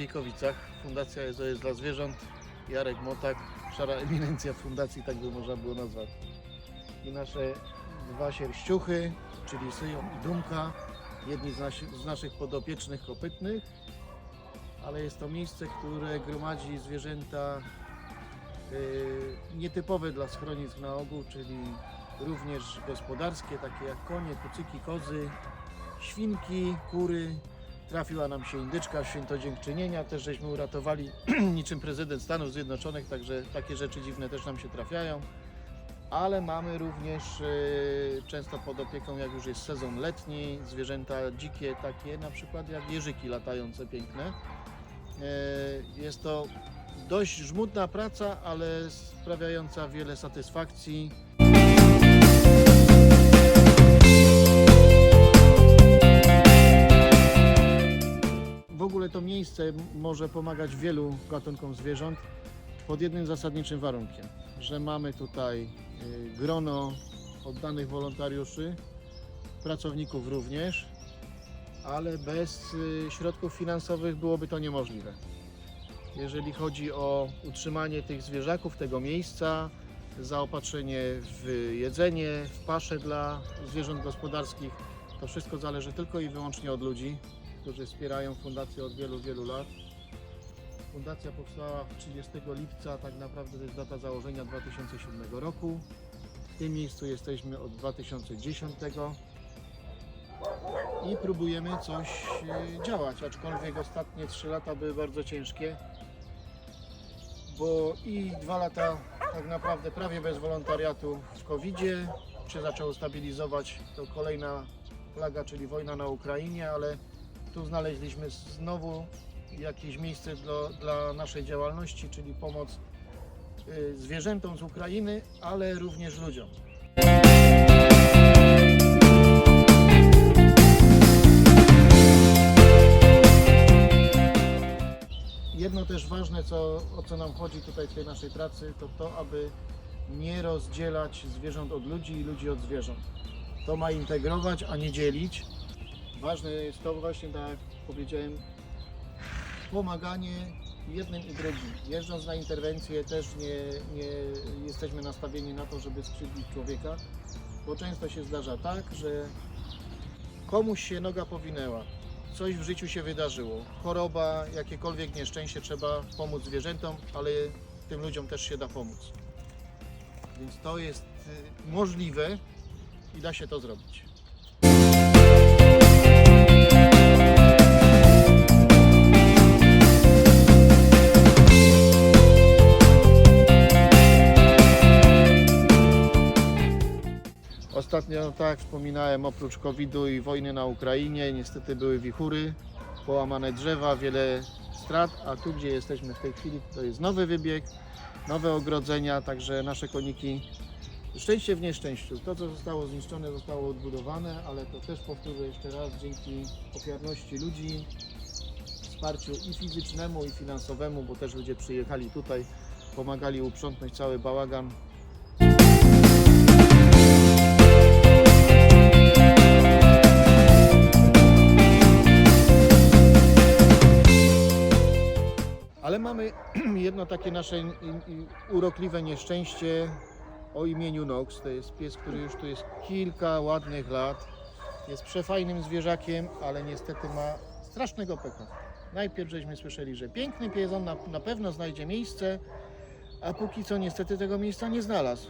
Maciejkowicach. Fundacja SOS dla Zwierząt. Jarek Motak, szara eminencja fundacji, tak by można było nazwać. I nasze dwa sierściuchy, czyli Syjon i Dumka. Jedni z, z naszych podopiecznych kopytnych. Ale jest to miejsce, które gromadzi zwierzęta yy, nietypowe dla schronisk na ogół, czyli również gospodarskie, takie jak konie, kucyki, kozy, świnki, kury. Trafiła nam się indyczka święto dziękczynienia, też żeśmy uratowali niczym prezydent Stanów Zjednoczonych, także takie rzeczy dziwne też nam się trafiają. Ale mamy również e, często pod opieką, jak już jest sezon letni, zwierzęta dzikie, takie na przykład jak jeżyki latające piękne. E, Jest to dość żmudna praca, ale sprawiająca wiele satysfakcji. Ogóle to miejsce może pomagać wielu gatunkom zwierząt pod jednym zasadniczym warunkiem, że mamy tutaj y, grono oddanych wolontariuszy, pracowników również, ale bez y, środków finansowych byłoby to niemożliwe. Jeżeli chodzi o utrzymanie tych zwierzaków, tego miejsca, zaopatrzenie w jedzenie, w pasze dla zwierząt gospodarskich, to wszystko zależy tylko i wyłącznie od ludzi, którzy wspierają fundację od wielu, wielu lat. Fundacja powstała 30 lipca, tak naprawdę to jest data założenia 2007 roku. W tym miejscu jesteśmy od 2010 i próbujemy coś e, działać, aczkolwiek ostatnie 3 lata były bardzo ciężkie, bo i dwa lata tak naprawdę prawie bez wolontariatu w COVID-zie się zaczęło stabilizować, to kolejna plaga, czyli wojna na Ukrainie, ale tu znaleźliśmy znowu jakieś miejsce dla, dla naszej działalności, czyli pomoc y, zwierzętom z Ukrainy, ale również ludziom. Jedno też ważne, co, o co nam chodzi tutaj w tej naszej pracy, to to, aby nie rozdzielać zwierząt od ludzi i ludzi od zwierząt. To ma integrować, a nie dzielić. Ważne jest to właśnie, tak jak powiedziałem, pomaganie jednym i drugim. Jeżdżąc na interwencję też nie, nie jesteśmy nastawieni na to, żeby skrzywdzić człowieka, bo często się zdarza tak, że komuś się noga powinęła, coś w życiu się wydarzyło, choroba, jakiekolwiek nieszczęście, trzeba pomóc zwierzętom, ale tym ludziom też się da pomóc. Więc to jest y, możliwe i da się to zrobić. Ostatnio, tak jak wspominałem, oprócz COVID-u i wojny na Ukrainie, niestety były wichury, połamane drzewa, wiele strat, a tu, gdzie jesteśmy w tej chwili, to jest nowy wybieg, nowe ogrodzenia, także nasze koniki Szczęście w nieszczęściu. To, co zostało zniszczone, zostało odbudowane, ale to też powtórzę jeszcze raz, dzięki ofiarności ludzi, wsparciu i fizycznemu, i finansowemu, bo też ludzie przyjechali tutaj, pomagali uprzątnąć cały bałagan. Mamy jedno takie nasze urokliwe nieszczęście o imieniu Nox. To jest pies, który już tu jest kilka ładnych lat. Jest przefajnym zwierzakiem, ale niestety ma strasznego pecha. Najpierw żeśmy słyszeli, że piękny pies, on na, na pewno znajdzie miejsce, a póki co niestety tego miejsca nie znalazł.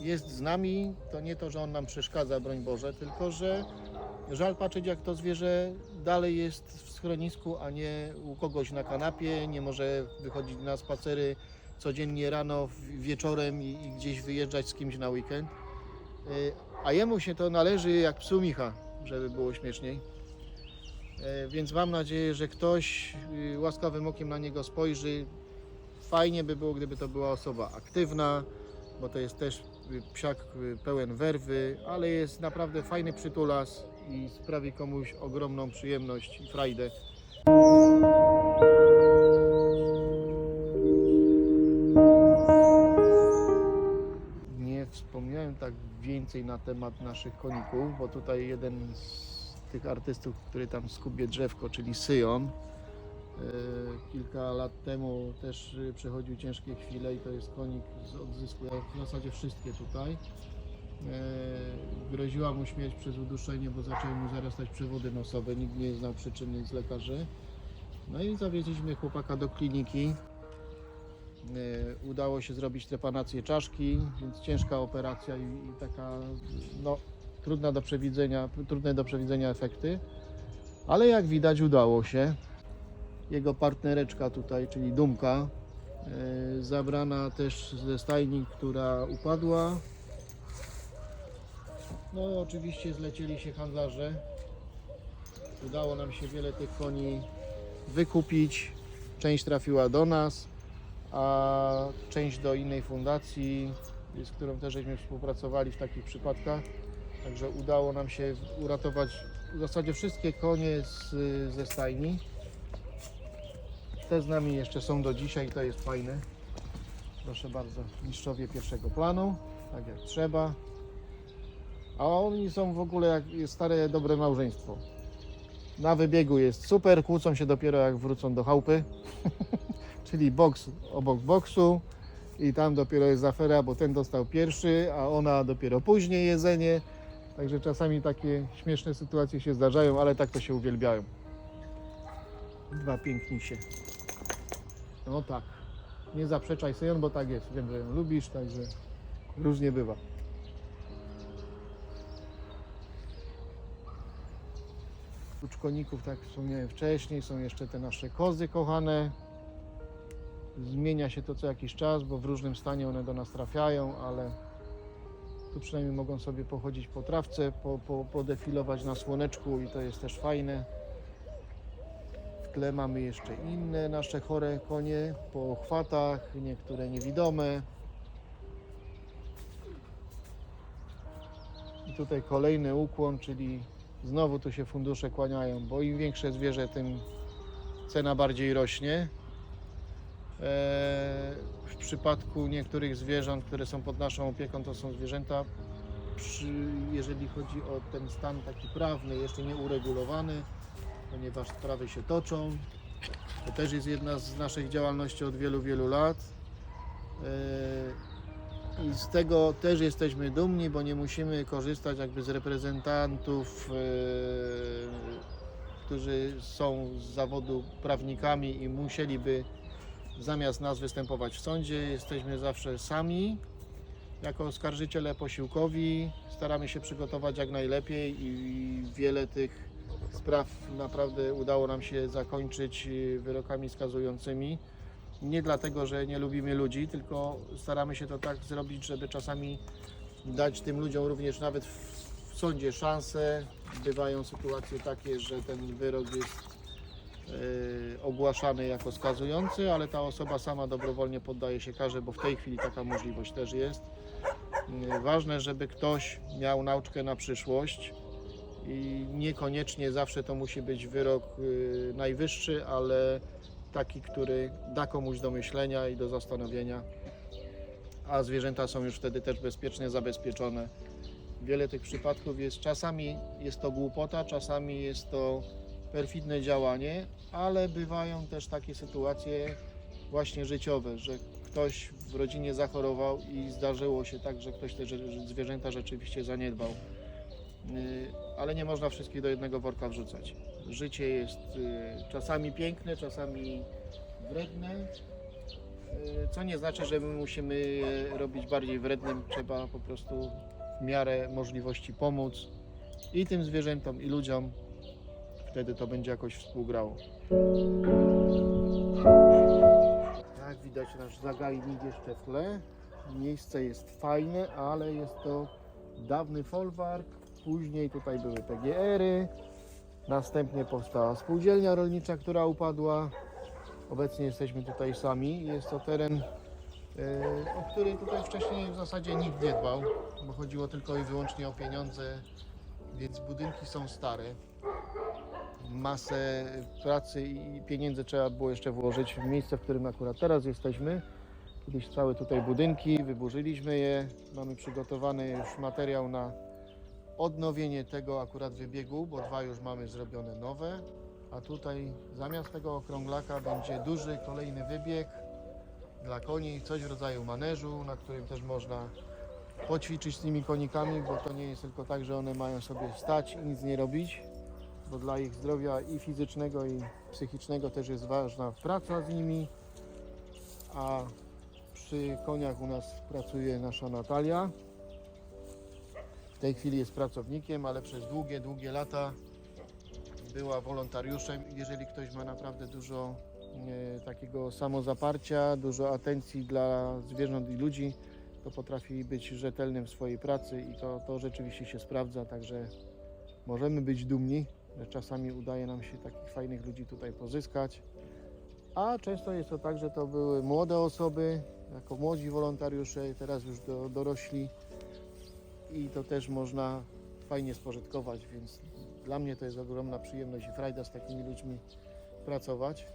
Jest z nami, to nie to, że on nam przeszkadza, broń Boże, tylko że żal patrzeć jak to zwierzę dalej jest w schronisku, a nie u kogoś na kanapie, nie może wychodzić na spacery codziennie rano, wieczorem i, i gdzieś wyjeżdżać z kimś na weekend. Y, A jemu się to należy jak psu Micha, żeby było śmieszniej. Y, Więc mam nadzieję, że ktoś y, łaskawym okiem na niego spojrzy. Fajnie by było, gdyby to była osoba aktywna, bo to jest też y, psiak y, pełen werwy, ale jest naprawdę fajny przytulas i sprawi komuś ogromną przyjemność i frajdę. Nie wspomniałem tak więcej na temat naszych koników, bo tutaj jeden z tych artystów, który tam skubie drzewko, czyli Syjon, E, Kilka lat temu też przechodził ciężkie chwile i to jest konik z odzysku, w zasadzie wszystkie tutaj. E, Groziła mu śmierć przez uduszenie, bo zaczęły mu zarastać przewody nosowe. Nikt nie znał przyczyny z lekarzy. No i zawieźliśmy chłopaka do kliniki. E, Udało się zrobić trepanację czaszki, więc ciężka operacja i, i taka no, trudna do przewidzenia, trudne do przewidzenia efekty. Ale jak widać udało się. Jego partnereczka tutaj, czyli Dumka, e, zabrana też ze stajni, która upadła. No oczywiście zlecieli się handlarze. Udało nam się wiele tych koni wykupić. Część trafiła do nas, a część do innej fundacji, z którą też żeśmy współpracowali w takich przypadkach. Także udało nam się uratować w zasadzie wszystkie konie z, ze stajni. Te z nami jeszcze są do dzisiaj, to jest fajne. Proszę bardzo, mistrzowie pierwszego planu, tak jak trzeba. A oni są w ogóle jak stare, dobre małżeństwo. Na wybiegu jest super, kłócą się dopiero jak wrócą do chałupy. Czyli boks obok boksu i tam dopiero jest afera, bo ten dostał pierwszy, a ona dopiero później jedzenie. Także czasami takie śmieszne sytuacje się zdarzają, ale tak to się uwielbiają. Dwa pięknisie. No tak. Nie zaprzeczaj Syjon, bo tak jest. Wiem, że ją lubisz, także różnie bywa. Oprócz koników, tak wspomniałem wcześniej, są jeszcze te nasze kozy kochane. Zmienia się to co jakiś czas, bo w różnym stanie one do nas trafiają, ale tu przynajmniej mogą sobie pochodzić po trawce, po, po, podefilować na słoneczku i to jest też fajne. W tle mamy jeszcze inne nasze chore konie po chwatach, niektóre niewidome. I tutaj kolejny ukłon, czyli znowu tu się fundusze kłaniają, bo im większe zwierzę, tym cena bardziej rośnie. Eee, W przypadku niektórych zwierząt, które są pod naszą opieką, to są zwierzęta, jeżeli chodzi o ten stan taki prawny, jeszcze nie uregulowany, ponieważ sprawy się toczą. To też jest jedna z naszych działalności od wielu, wielu lat. I z tego też jesteśmy dumni, bo nie musimy korzystać jakby z reprezentantów, eee, którzy są z zawodu prawnikami i musieliby zamiast nas występować w sądzie. Jesteśmy zawsze sami jako oskarżyciele posiłkowi. Staramy się przygotować jak najlepiej i wiele tych spraw naprawdę udało nam się zakończyć wyrokami skazującymi. Nie dlatego, że nie lubimy ludzi, tylko staramy się to tak zrobić, żeby czasami dać tym ludziom również nawet w sądzie szansę. Bywają sytuacje takie, że ten wyrok jest e, ogłaszany jako skazujący, ale ta osoba sama dobrowolnie poddaje się karze, bo w tej chwili taka możliwość też jest. E, Ważne, żeby ktoś miał nauczkę na przyszłość i niekoniecznie zawsze to musi być wyrok e, najwyższy, ale taki, który da komuś do myślenia i do zastanowienia, a zwierzęta są już wtedy też bezpiecznie zabezpieczone. Wiele tych przypadków jest, czasami jest to głupota, czasami jest to perfidne działanie, ale bywają też takie sytuacje właśnie życiowe, że ktoś w rodzinie zachorował i zdarzyło się tak, że ktoś te zwierzęta rzeczywiście zaniedbał. Yy, Ale nie można wszystkich do jednego worka wrzucać. Życie jest yy, czasami piękne, czasami wredne, yy, co nie znaczy, że my musimy je robić bardziej wrednym. Trzeba po prostu w miarę możliwości pomóc i tym zwierzętom, i ludziom. Wtedy to będzie jakoś współgrało. Jak widać nasz zagajnik jeszcze w tle. Miejsce jest fajne, ale jest to dawny folwark. Później tutaj były PGR-y. Następnie powstała spółdzielnia rolnicza, która upadła. Obecnie jesteśmy tutaj sami. Jest to teren, e, o który tutaj wcześniej w zasadzie nikt nie dbał, bo chodziło tylko i wyłącznie o pieniądze, więc budynki są stare masę pracy i pieniędzy trzeba było jeszcze włożyć w miejsce, w którym akurat teraz jesteśmy. Kiedyś całe tutaj budynki, wyburzyliśmy je. Mamy przygotowany już materiał na odnowienie tego akurat wybiegu, bo dwa już mamy zrobione nowe. A tutaj zamiast tego okrąglaka będzie duży kolejny wybieg dla koni, coś w rodzaju maneżu, na którym też można poćwiczyć z tymi konikami, bo to nie jest tylko tak, że one mają sobie wstać i nic nie robić, bo dla ich zdrowia i fizycznego i psychicznego też jest ważna praca z nimi. A przy koniach u nas pracuje nasza Natalia. Tej chwili jest pracownikiem, ale przez długie, długie lata była wolontariuszem. Jeżeli ktoś ma naprawdę dużo e, takiego samozaparcia, dużo atencji dla zwierząt i ludzi, to potrafi być rzetelnym w swojej pracy i to, to rzeczywiście się sprawdza, także możemy być dumni, że czasami udaje nam się takich fajnych ludzi tutaj pozyskać. A często jest to tak, że to były młode osoby, jako młodzi wolontariusze, teraz już do, dorośli i to też można fajnie spożytkować, więc dla mnie to jest ogromna przyjemność i frajda z takimi ludźmi pracować.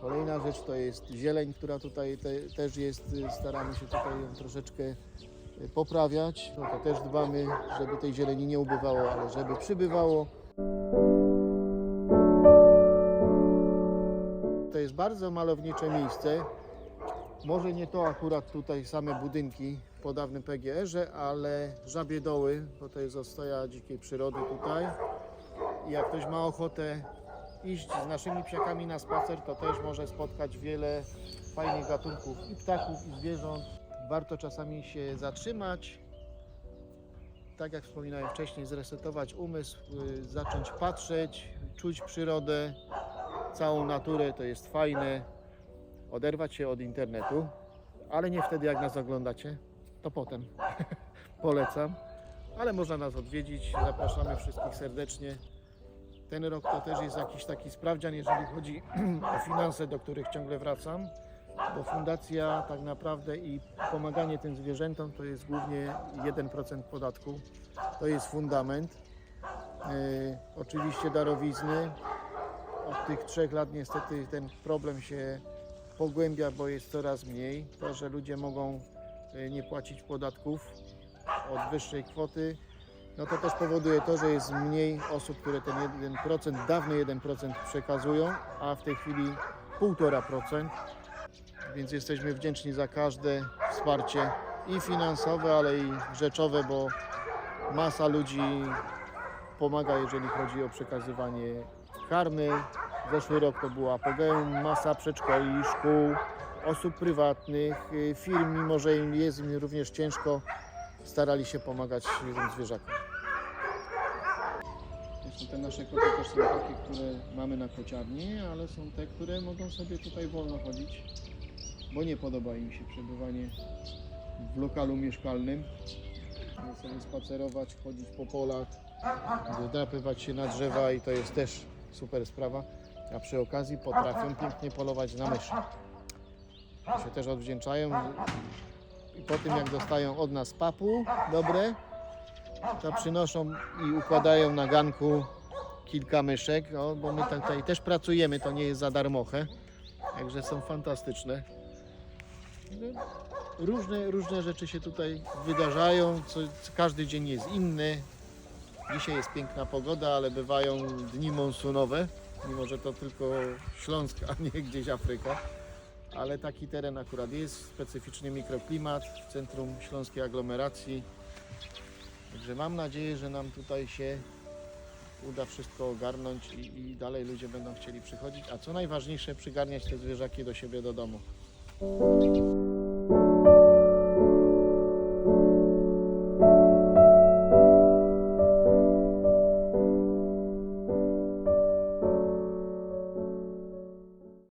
Kolejna rzecz to jest zieleń, która tutaj te, też jest, y, staramy się tutaj ją troszeczkę y, poprawiać. No to też dbamy, żeby tej zieleni nie ubywało, ale żeby przybywało. Bardzo malownicze miejsce. Może nie to akurat tutaj same budynki po dawnym PGR-ze, ale żabie doły, bo to jest ostoja dzikiej przyrody tutaj. I jak ktoś ma ochotę iść z naszymi psiakami na spacer, to też może spotkać wiele fajnych gatunków i ptaków, i zwierząt. Warto czasami się zatrzymać, tak jak wspominałem wcześniej, zresetować umysł, y, zacząć patrzeć, czuć przyrodę, całą naturę, to jest fajne. Oderwać się od internetu, ale nie wtedy jak nas oglądacie, to potem. Polecam. Ale można nas odwiedzić, zapraszamy wszystkich serdecznie. Ten rok to też jest jakiś taki sprawdzian, jeżeli chodzi o finanse, do których ciągle wracam, bo fundacja tak naprawdę i pomaganie tym zwierzętom to jest głównie 1% podatku. To jest fundament. Yy, oczywiście darowizny. Od tych trzech lat niestety ten problem się pogłębia, bo jest coraz mniej. To, że ludzie mogą yy, nie płacić podatków od wyższej kwoty, no to też powoduje to, że jest mniej osób, które ten 1%, dawny 1% przekazują, a w tej chwili 1,5%. Więc jesteśmy wdzięczni za każde wsparcie i finansowe, ale i rzeczowe, bo masa ludzi pomaga, jeżeli chodzi o przekazywanie karmy. Zeszły rok to była apogeum, masa przedszkoli, szkół, osób prywatnych, y, firm, mimo że im jest im również ciężko, starali się pomagać tym zwierzakom. Te nasze koty też są takie, które mamy na kociarni, ale są te, które mogą sobie tutaj wolno chodzić, bo nie podoba im się przebywanie w lokalu mieszkalnym. Mogą sobie spacerować, chodzić po polach, wdrapywać się na drzewa i to jest też super sprawa. A przy okazji potrafią pięknie polować na myszy. Się też odwdzięczają i po tym jak dostają od nas papu dobre, to przynoszą i układają na ganku kilka myszek, o, bo my tutaj też pracujemy, to nie jest za darmochę, także są fantastyczne. Różne, różne rzeczy się tutaj wydarzają, co, każdy dzień jest inny. Dzisiaj jest piękna pogoda, ale bywają dni monsunowe, mimo że to tylko Śląsk, a nie gdzieś Afryka. Ale taki teren akurat jest, specyficzny mikroklimat w centrum śląskiej aglomeracji. Także mam nadzieję, że nam tutaj się uda wszystko ogarnąć i, i dalej ludzie będą chcieli przychodzić, a co najważniejsze, przygarniać te zwierzaki do siebie do domu.